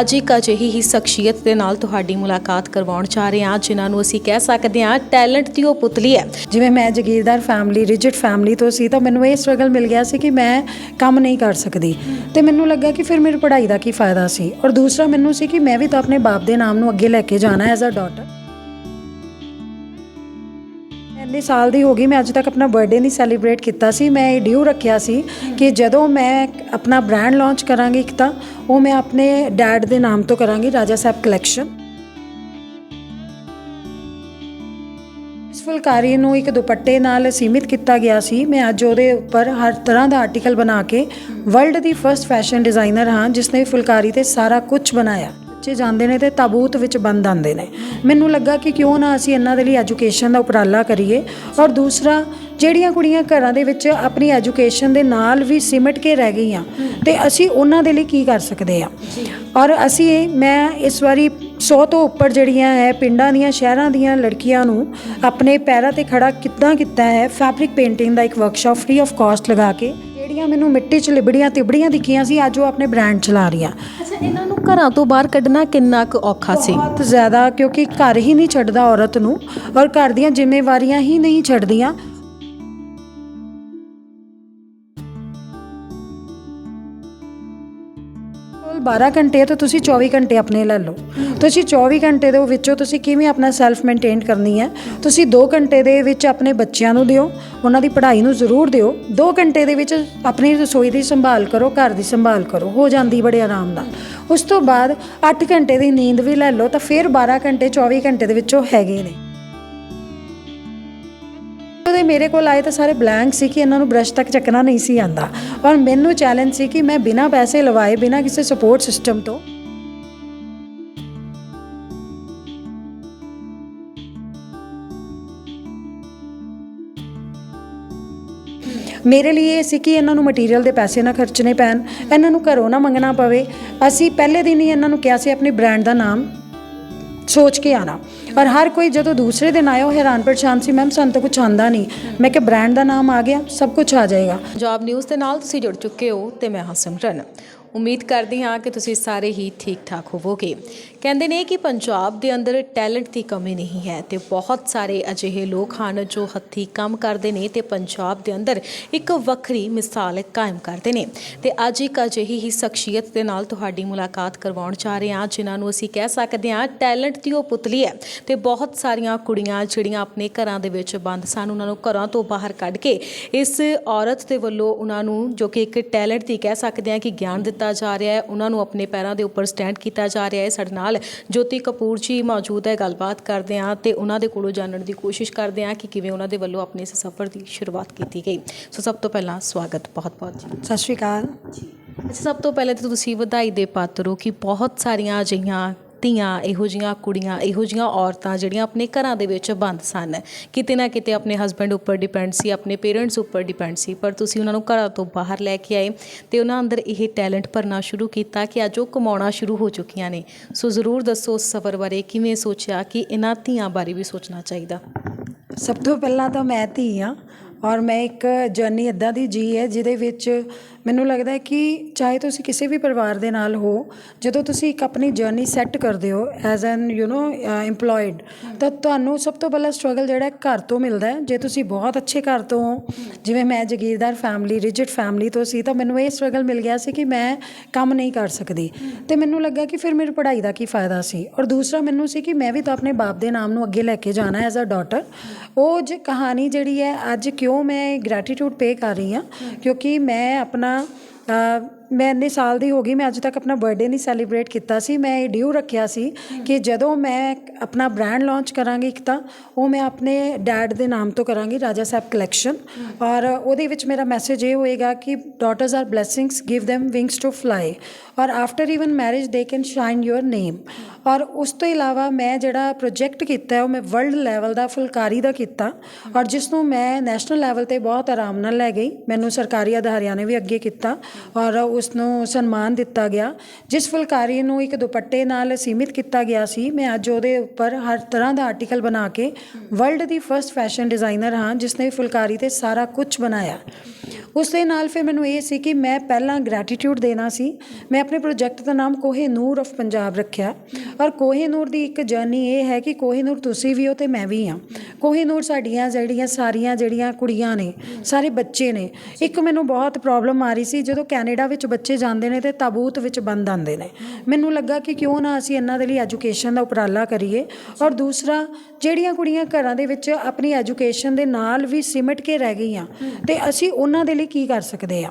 ਅੱਜ ਇੱਕ ਅਜਿਹੀ ਹੀ ਸ਼ਖਸੀਅਤ ਦੇ ਨਾਲ ਤੁਹਾਡੀ ਮੁਲਾਕਾਤ ਕਰਵਾਉਣ ਜਾ ਰਹੇ ਹਾਂ, ਜਿਨ੍ਹਾਂ ਨੂੰ ਅਸੀਂ ਕਹਿ ਸਕਦੇ ਹਾਂ, ਟੈਲੈਂਟ ਦੀ ਉਹ ਪੁਤਲੀ ਹੈ। ਜਿਵੇਂ ਮੈਂ ਜਗੀਰਦਾਰ ਫੈਮਿਲੀ, ਰਿਜਿਡ ਫੈਮਿਲੀ ਤੋਂ ਸੀ, ਤਾਂ ਮੈਨੂੰ ਇਹ ਸਟਰਗਲ ਮਿਲ ਗਿਆ ਸੀ ਕਿ ਮੈਂ ਕੰਮ ਨਹੀਂ ਕਰ ਸਕਦੀ। ਤੇ ਮੈਨੂੰ ਲੱਗਾ ਕਿ ਫਿਰ ਮੇਰੀ ਪੜ੍ਹਾਈ ਦਾ ਕੀ ਫਾਇਦਾ ਸੀ। ਔਰ ਦੂਸਰਾ ਮੈਨੂੰ ਸੀ ਕਿ ਮੈਂ ਵੀ ਤਾਂ ਆਪਣੇ ਬਾਪ ਦੇ ਨਾਮ ਨੂੰ ਅੱਗੇ ਲੈ ਕੇ ਜਾਣਾ ਐਜ਼ ਅ ਡਾਟਰ ਇੰਨੇ ਸਾਲ ਦੀ ਹੋ ਗਈ, ਮੈਂ ਅੱਜ ਤੱਕ ਆਪਣਾ ਬਰਥਡੇ ਨਹੀਂ ਸੈਲੀਬ੍ਰੇਟ ਕੀਤਾ ਸੀ। ਮੈਂ ਇਹ ਡਿਊ ਰੱਖਿਆ ਸੀ ਕਿ ਜਦੋਂ ਮੈਂ ਆਪਣਾ ਬ੍ਰਾਂਡ ਲਾਂਚ ਕਰਾਂਗੀ ਇੱਕ ਤਾਂ, ਉਹ ਮੈਂ ਆਪਣੇ ਡੈਡ ਦੇ ਨਾਮ ਤੋਂ ਕਰਾਂਗੀ, ਰਾਜਾ ਸਾਹਿਬ ਕਲੈਕਸ਼ਨ ਇਸ ਫੁਲਕਾਰੀ ਨੂੰ ਇੱਕ ਦੁਪੱਟੇ ਨਾਲ ਸੀਮਿਤ ਕੀਤਾ ਗਿਆ ਸੀ। ਮੈਂ ਅੱਜ ਉਹਦੇ ਉੱਪਰ ਹਰ ਤਰ੍ਹਾਂ ਦਾ ਆਰਟੀਕਲ ਬਣਾ ਕੇ ਵਰਲਡ ਦੀ ਫਰਸਟ ਫੈਸ਼ਨ ਡਿਜ਼ਾਈਨਰ ਹਾਂ ਜਿਸ ਨੇ ਫੁਲਕਾਰੀ ਤੇ ਸਾਰਾ ਕੁਝ ਬਣਾਇਆ। ਬੱਚੇ ਜਾਂਦੇ ਨੇ ਤੇ ਤਾਬੂਤ ਵਿੱਚ ਬੰਦ ਆਉਂਦੇ ਨੇ। ਮੈਨੂੰ ਲੱਗਾ ਕਿ ਕਿਉਂ ਨਾ ਅਸੀਂ ਇਹਨਾਂ ਦੇ ਲਈ ਐਜੂਕੇਸ਼ਨ ਦਾ ਉਪਰਾਲਾ ਕਰੀਏ ਔਰ ਦੂਸਰਾ, ਜਿਹੜੀਆਂ ਕੁੜੀਆਂ ਘਰਾਂ ਦੇ ਵਿੱਚ ਆਪਣੀ ਐਜੂਕੇਸ਼ਨ ਦੇ ਨਾਲ ਵੀ ਸਿਮਟ ਕੇ ਰਹਿ ਗਈਆਂ, ਤੇ ਅਸੀਂ ਉਹਨਾਂ ਦੇ ਲਈ ਕੀ ਕਰ ਸਕਦੇ ਆ ਔਰ ਅਸੀਂ, ਮੈਂ ਇਸ ਵਾਰੀ 100 ਤੋਂ ਉੱਪਰ ਜਿਹੜੀਆਂ ਹੈ, ਪਿੰਡਾਂ ਦੀਆਂ, ਸ਼ਹਿਰਾਂ ਦੀਆਂ ਲੜਕੀਆਂ ਨੂੰ ਆਪਣੇ ਪੈਰਾਂ ਤੇ ਖੜਾ ਕਿੱਦਾਂ ਕੀਤਾ ਹੈ ਫੈਬਰਿਕ ਪੇਂਟਿੰਗ ਦਾ ਇੱਕ ਵਰਕਸ਼ਾਪ ਫ੍ਰੀ ਆਫ ਕਾਸਟ ਲਗਾ ਕੇ ਜਿਹੜੀਆਂ ਮੈਨੂੰ ਮਿੱਟੀ 'ਚ ਲਿਬੜੀਆਂ ਤਿਬੜੀਆਂ ਦਿਖੀਆਂ ਸੀ ਅੱਜ ਉਹ ਆਪਣੇ ਬ੍ਰਾਂਡ ਚਲਾ ਰਹੀਆਂ। ਅੱਛਾ ਇਹਨਾਂ ਨੂੰ ਘਰਾਂ ਤੋਂ ਬਾਹਰ ਕੱਢਣਾ ਕਿੰਨਾ ਕੁ ਔਖਾ ਸੀ? ਬਹੁਤ ਜ਼ਿਆਦਾ ਕਿਉਂਕਿ ਘਰ ਹੀ ਨਹੀਂ ਛੱਡਦਾ ਔਰਤ ਨੂੰ ਔਰ ਘਰ ਦੀਆਂ ਜ਼ਿੰਮੇਵਾਰੀਆਂ ਹੀ ਨਹੀਂ ਛੱਡਦੀਆਂ। 12 ਘੰਟੇ ਤਾਂ ਤੁਸੀਂ 24 ਘੰਟੇ ਆਪਣੇ ਲੈ ਲਓ। ਤੁਸੀਂ 24 ਘੰਟੇ ਦੇ ਵਿੱਚੋਂ ਤੁਸੀਂ ਕਿਵੇਂ ਆਪਣਾ ਸੈਲਫ ਮੇਨਟੇਨ ਕਰਨੀ ਹੈ? ਤੁਸੀਂ 2 ਘੰਟੇ ਦੇ ਵਿੱਚ ਆਪਣੇ ਬੱਚਿਆਂ ਨੂੰ ਦਿਓ, ਉਹਨਾਂ ਦੀ ਪੜ੍ਹਾਈ ਨੂੰ ਜ਼ਰੂਰ ਦਿਓ। 2 ਘੰਟੇ ਦੇ ਵਿੱਚ ਆਪਣੀ ਰਸੋਈ ਦੀ ਸੰਭਾਲ ਕਰੋ, ਘਰ ਦੀ ਸੰਭਾਲ ਕਰੋ, ਹੋ ਜਾਂਦੀ ਬੜੇ ਆਰਾਮ ਨਾਲ। ਉਸ ਤੋਂ ਬਾਅਦ 8 ਘੰਟੇ ਦੀ ਨੀਂਦ ਵੀ ਲੈ ਲਓ, ਤਾਂ ਫਿਰ 12 ਘੰਟੇ 24 ਘੰਟੇ ਦੇ ਵਿੱਚੋਂ ਹੈਗੇ ਨੇ। ਉਹਦੇ ਮੇਰੇ ਕੋਲ ਆਏ ਤਾਂ ਸਾਰੇ ਬਲੈਂਕ ਸੀ ਕਿ ਇਹਨਾਂ ਨੂੰ ਬ੍ਰਸ਼ ਤੱਕ ਚੱਕਣਾ ਨਹੀਂ ਸੀ ਆਂਦਾ ਔਰ ਮੈਨੂੰ ਚੈਲੰਜ ਸੀ ਕਿ ਮੈਂ ਬਿਨਾਂ ਪੈਸੇ ਲਵਾਏ, ਬਿਨਾਂ ਕਿਸੇ ਸਪੋਰਟ ਸਿਸਟਮ ਤੋਂ ਮੇਰੇ ਲਈ ਇਹ ਸੀ ਕਿ ਇਹਨਾਂ ਨੂੰ ਮਟੀਰੀਅਲ ਦੇ ਪੈਸੇ ਨਾ ਖਰਚਣੇ ਪੈਣ, ਇਹਨਾਂ ਨੂੰ ਘਰੋਂ ਨਾ ਮੰਗਣਾ ਪਵੇ। ਅਸੀਂ ਪਹਿਲੇ ਦਿਨ ਹੀ ਇਹਨਾਂ ਨੂੰ ਕਿਹਾ ਸੀ ਆਪਣੇ ਬ੍ਰਾਂਡ ਦਾ ਨਾਮ। ਸੋਚ ਕੇ ਆਣਾ ਔਰ ਹਰ ਕੋਈ ਜਦੋਂ ਦੂਸਰੇ ਦਿਨ ਆਇਆ, ਉਹ ਹੈਰਾਨ ਪਰੇਸ਼ਾਨ ਸੀ ਮੈਮ ਸਾਨੂੰ ਤਾਂ ਕੁਝ ਆਂਦਾ ਨਹੀਂ। ਮੈਂ ਕਿਹਾ ਬ੍ਰਾਂਡ ਦਾ ਨਾਮ ਆ ਗਿਆ, ਸਭ ਕੁਝ ਆ ਜਾਏਗਾ। ਪੰਜਾਬ ਨਿਊਜ਼ ਦੇ ਨਾਲ ਤੁਸੀਂ ਜੁੜ ਚੁੱਕੇ ਹੋ ਤੇ ਮੈਂ ਹਾਂ ਸਿਮਰਨ। ਉਮੀਦ ਕਰਦੀ ਹਾਂ ਕਿ ਤੁਸੀਂ ਸਾਰੇ ਹੀ ਠੀਕ ਠਾਕ ਹੋਵੋਗੇ। ਕਹਿੰਦੇ ਨੇ ਕਿ ਪੰਜਾਬ ਦੇ ਅੰਦਰ ਟੈਲੈਂਟ ਦੀ ਕਮੀ ਨਹੀਂ ਹੈ ਤੇ ਬਹੁਤ ਸਾਰੇ ਅਜਿਹੇ ਲੋਕ ਹਨ ਜੋ ਹੱਥੀਂ ਕੰਮ ਕਰਦੇ ਨੇ ਤੇ ਪੰਜਾਬ ਦੇ ਅੰਦਰ ਇੱਕ ਵੱਖਰੀ ਮਿਸਾਲ ਕਾਇਮ ਕਰਦੇ ਨੇ। ਤੇ ਅੱਜ ਇੱਕ ਅਜਿਹੀ ਹੀ ਸ਼ਖਸੀਅਤ ਦੇ ਨਾਲ ਤੁਹਾਡੀ ਮੁਲਾਕਾਤ ਕਰਵਾਉਣ ਜਾ ਰਹੇ ਹਾਂ, ਜਿਨ੍ਹਾਂ ਨੂੰ ਅਸੀਂ ਕਹਿ ਸਕਦੇ ਹਾਂ ਟੈਲੈਂਟ ਦੀ ਉਹ ਪੁਤਲੀ ਹੈ ਤੇ ਬਹੁਤ ਸਾਰੀਆਂ ਕੁੜੀਆਂ ਜਿਹੜੀਆਂ ਆਪਣੇ ਘਰਾਂ ਦੇ ਵਿੱਚ ਬੰਦ ਸਨ, ਉਹਨਾਂ ਨੂੰ ਘਰਾਂ ਤੋਂ ਬਾਹਰ ਕੱਢ ਕੇ ਇਸ ਔਰਤ ਦੇ ਵੱਲੋਂ ਉਹਨਾਂ ਨੂੰ ਜੋ ਕਿ ਇੱਕ ਟੈਲੈਂਟ ਦੀ ਕਹਿ ਸਕਦੇ ਹਾਂ ਕਿ ਗਿਆਨ ਦਿੱਤਾ ਜਾ ਰਿਹਾ ਹੈ ਉਹਨਾਂ ਨੂੰ ਆਪਣੇ ਪੈਰਾਂ ਦੇ ਉੱਪਰ ਸਟੈਂਡ ਕੀਤਾ ਜਾ ਰਿਹਾ ਹੈ। ਸਾਡੇ ਨਾਲ ਜੋਤੀ ਕਪੂਰ ਜੀ ਮੌਜੂਦ ਹੈ ਗੱਲਬਾਤ ਕਰਦੇ ਹਾਂ ਤੇ ਉਹਨਾਂ ਦੇ ਕੋਲੋਂ ਜਾਣਨ ਦੀ ਕੋਸ਼ਿਸ਼ ਕਰਦੇ ਹਾਂ ਕਿ ਕਿਵੇਂ ਉਹਨਾਂ ਦੇ ਵੱਲੋਂ ਆਪਣੇ ਇਸ ਸਫ਼ਰ ਦੀ ਸ਼ੁਰੂਆਤ ਕੀਤੀ ਗਈ। ਸੋ ਸਭ ਤੋਂ ਪਹਿਲਾਂ ਸਵਾਗਤ ਬਹੁਤ-ਬਹੁਤ ਜੀ। ਸਤਿ ਸ਼੍ਰੀ ਅਕਾਲ। ਅੱਛਾ ਸਭ ਤੋਂ ਪਹਿਲੇ ਤਾਂ ਤੁਸੀਂ ਵਧਾਈ ਦੇ ਪਾਤਰ ਹੋ ਕਿ ਬਹੁਤ ਸਾਰੀਆਂ ਅਜਿਹੀਆਂ ਧੀਆਂ, ਇਹੋ ਜੀਆਂ ਕੁੜੀਆਂ, ਇਹੋ ਜੀਆਂ ਔਰਤਾਂ ਜਿਹੜੀਆਂ ਆਪਣੇ ਘਰਾਂ ਦੇ ਵਿੱਚ ਬੰਦ ਸਨ। ਕਿਤੇ ਨਾ ਕਿਤੇ ਆਪਣੇ ਹਸਬੰਡ ਉੱਪਰ ਡਿਪੈਂਡ ਸੀ, ਆਪਣੇ ਪੇਰੈਂਟਸ ਉੱਪਰ ਡਿਪੈਂਡ ਸੀ, ਪਰ ਤੁਸੀਂ ਉਹਨਾਂ ਨੂੰ ਘਰਾਂ ਤੋਂ ਬਾਹਰ ਲੈ ਕੇ ਆਏ ਤੇ ਉਹਨਾਂ ਅੰਦਰ ਇਹ ਟੈਲੈਂਟ ਭਰਨਾ ਸ਼ੁਰੂ ਕੀਤਾ ਕਿ ਅੱਜ ਉਹ ਕਮਾਉਣਾ ਸ਼ੁਰੂ ਹੋ ਚੁੱਕੀਆਂ ਨੇ। ਸੋ ਜ਼ਰੂਰ ਦੱਸੋ ਉਸ ਸਫ਼ਰ ਬਾਰੇ ਕਿਵੇਂ ਸੋਚਿਆ ਕਿ ਇਹਨਾਂ ਧੀਆਂ ਬਾਰੇ ਵੀ ਸੋਚਣਾ ਚਾਹੀਦਾ? ਸਭ ਤੋਂ ਪਹਿਲਾਂ ਤਾਂ ਮੈਂ ਧੀ ਹਾਂ ਔਰ ਮੈਂ ਇੱਕ ਜਰਨੀ ਇਦਾਂ ਦੀ ਜੀ ਹੈ ਜਿਹਦੇ ਵਿੱਚ ਮੈਨੂੰ ਲੱਗਦਾ ਕਿ ਚਾਹੇ ਤੁਸੀਂ ਕਿਸੇ ਵੀ ਪਰਿਵਾਰ ਦੇ ਨਾਲ ਹੋ, ਜਦੋਂ ਤੁਸੀਂ ਇੱਕ ਆਪਣੀ ਜਰਨੀ ਸੈੱਟ ਕਰਦੇ ਹੋ ਐਜ਼ ਐਨ ਯੂ نو EMPLOYED, ਤਾਂ ਤੁਹਾਨੂੰ ਸਭ ਤੋਂ ਪਹਿਲਾਂ ਸਟਰਗਲ ਜਿਹੜਾ ਘਰ ਤੋਂ ਮਿਲਦਾ ਜੇ ਤੁਸੀਂ ਬਹੁਤ ਅੱਛੇ ਘਰ ਤੋਂ ਹੋ, ਜਿਵੇਂ ਮੈਂ ਜਗੀਰਦਾਰ ਫੈਮਿਲੀ ਰਿਜਿਡ ਫੈਮਿਲੀ ਤੋਂ ਸੀ, ਤਾਂ ਮੈਨੂੰ ਇਹ ਸਟਰਗਲ ਮਿਲ ਗਿਆ ਸੀ ਕਿ ਮੈਂ ਕੰਮ ਨਹੀਂ ਕਰ ਸਕਦੀ। ਤੇ ਮੈਨੂੰ ਲੱਗਾ ਕਿ ਫਿਰ ਮੇਰੀ ਪੜ੍ਹਾਈ ਦਾ ਕੀ ਫਾਇਦਾ ਸੀ। ਔਰ ਦੂਸਰਾ ਮੈਨੂੰ ਸੀ ਕਿ ਮੈਂ ਵੀ ਤਾਂ ਆਪਣੇ ਬਾਪ ਦੇ ਨਾਮ ਨੂੰ ਅੱਗੇ ਲੈ ਕੇ ਜਾਣਾ ਐਜ਼ ਅ ਡਾਟਰ ਉਹ ਜ ਕਹਾਣੀ ਜਿਹੜੀ ਹੈ, ਅੱਜ ਕਿਉਂ ਮੈਂ ਗ੍ਰੈਟੀਟਿਊਡ ਪੇ ਕਰ ਰਹੀ ਹਾਂ, ਕਿਉਂਕਿ ਮੈਂ ਆਪਣਾ ਅ, ਮੈਂ ਇੰਨੇ ਸਾਲ ਦੀ ਹੋ ਗਈ, ਮੈਂ ਅੱਜ ਤੱਕ ਆਪਣਾ ਬਰਥਡੇ ਨਹੀਂ ਸੈਲੀਬ੍ਰੇਟ ਕੀਤਾ ਸੀ। ਮੈਂ ਇਹ ਡਿਊ ਰੱਖਿਆ ਸੀ ਕਿ ਜਦੋਂ ਮੈਂ ਆਪਣਾ ਬ੍ਰਾਂਡ ਲਾਂਚ ਕਰਾਂਗੀ ਇੱਕ ਤਾਂ, ਉਹ ਮੈਂ ਆਪਣੇ ਡੈਡ ਦੇ ਨਾਮ ਤੋਂ ਕਰਾਂਗੀ, ਰਾਜਾ ਸਾਹਿਬ ਕਲੈਕਸ਼ਨ ਔਰ ਉਹਦੇ ਵਿੱਚ ਮੇਰਾ ਮੈਸੇਜ ਇਹ ਹੋਏਗਾ ਕਿ daughters are blessings give them wings to fly ਔਰ after even marriage they can shine your name ਔਰ ਉਸ ਤੋਂ ਇਲਾਵਾ ਮੈਂ ਜਿਹੜਾ ਪ੍ਰੋਜੈਕਟ ਕੀਤਾ ਹੈ ਉਹ ਮੈਂ ਵਰਲਡ ਲੈਵਲ ਦਾ, ਫੁਲਕਾਰੀ ਦਾ ਕੀਤਾ। ਔਰ ਜਿਸ ਨੂੰ ਮੈਂ ਨੈਸ਼ਨਲ ਲੈਵਲ ਤੇ ਬਹੁਤ ਆਰਾਮ ਨਾਲ ਲੈ ਗਈ। ਮੈਨੂੰ ਸਰਕਾਰੀ ਅਦਾਰਿਆਂ ਨੇ ਵੀ ਅੱਗੇ ਕੀਤਾ। ਔਰ ਉਸ ਨੂੰ ਸਨਮਾਨ ਦਿੱਤਾ ਗਿਆ, ਜਿਸ ਫੁਲਕਾਰੀ ਨੂੰ ਇੱਕ ਦੁਪੱਟੇ ਨਾਲ ਸੀਮਿਤ ਕੀਤਾ ਗਿਆ ਸੀ। ਮੈਂ ਅੱਜ ਉਹਦੇ ਉੱਪਰ ਹਰ ਤਰ੍ਹਾਂ ਦਾ ਆਰਟੀਕਲ ਬਣਾ ਕੇ ਵਰਲਡ ਦੀ ਫਰਸਟ ਫੈਸ਼ਨ ਡਿਜ਼ਾਈਨਰ ਹਾਂ ਜਿਸ ਨੇ ਫੁਲਕਾਰੀ ਤੇ ਸਾਰਾ ਕੁਝ ਬਣਾਇਆ। ਉਸ ਦੇ ਨਾਲ ਫਿਰ ਮੈਨੂੰ ਇਹ ਸੀ ਕਿ ਮੈਂ ਪਹਿਲਾਂ ਗ੍ਰੈਟੀਟਿਊਡ ਦੇਣਾ ਸੀ। ਮੈਂ ਆਪਣੇ ਪ੍ਰੋਜੈਕਟ ਦਾ ਨਾਮ ਕੋਹੇ ਨੂਰ ਆਫ ਪੰਜਾਬ ਰੱਖਿਆ। ਔਰ ਕੋਹੇ ਨੂਰ ਦੀ ਇੱਕ ਜਰਨੀ ਇਹ ਹੈ ਕਿ ਕੋਹੇ ਨੂਰ ਤੁਸੀਂ ਵੀ ਹੋ ਤੇ ਮੈਂ ਵੀ ਹਾਂ। ਕੋਹੇ ਨੂਰ ਸਾਡੀਆਂ ਜਿਹੜੀਆਂ ਸਾਰੀਆਂ ਜਿਹੜੀਆਂ ਕੁੜੀਆਂ ਨੇ, ਸਾਰੇ ਬੱਚੇ ਨੇ, ਇੱਕ ਮੈਨੂੰ ਬਹੁਤ ਪ੍ਰੋਬਲਮ ਆ ਰਹੀ ਸੀ ਜਦੋਂ ਕੈਨੇਡਾ ਵਿੱਚ ਬੱਚੇ ਜਾਂਦੇ ਨੇ ਤੇ ਤਾਬੂਤ ਵਿੱਚ ਬੰਦ ਆਉਂਦੇ ਨੇ। ਮੈਨੂੰ ਲੱਗਾ ਕਿ ਕਿਉਂ ਨਾ ਅਸੀਂ ਇਹਨਾਂ ਦੇ ਲਈ ਐਜੂਕੇਸ਼ਨ ਦਾ ਉਪਰਾਲਾ ਕਰੀਏ ਔਰ ਦੂਸਰਾ ਜਿਹੜੀਆਂ ਕੁੜੀਆਂ ਘਰਾਂ ਦੇ ਵਿੱਚ ਆਪਣੀ ਐਜੂਕੇਸ਼ਨ ਦੇ ਨਾਲ ਵੀ ਸਿਮਟ ਕੇ ਰਹਿ ਗਈਆਂ ਤੇ ਅਸੀਂ ਉਹਨਾਂ ਦੇ ਲਈ ਕੀ ਕਰ ਸਕਦੇ ਆ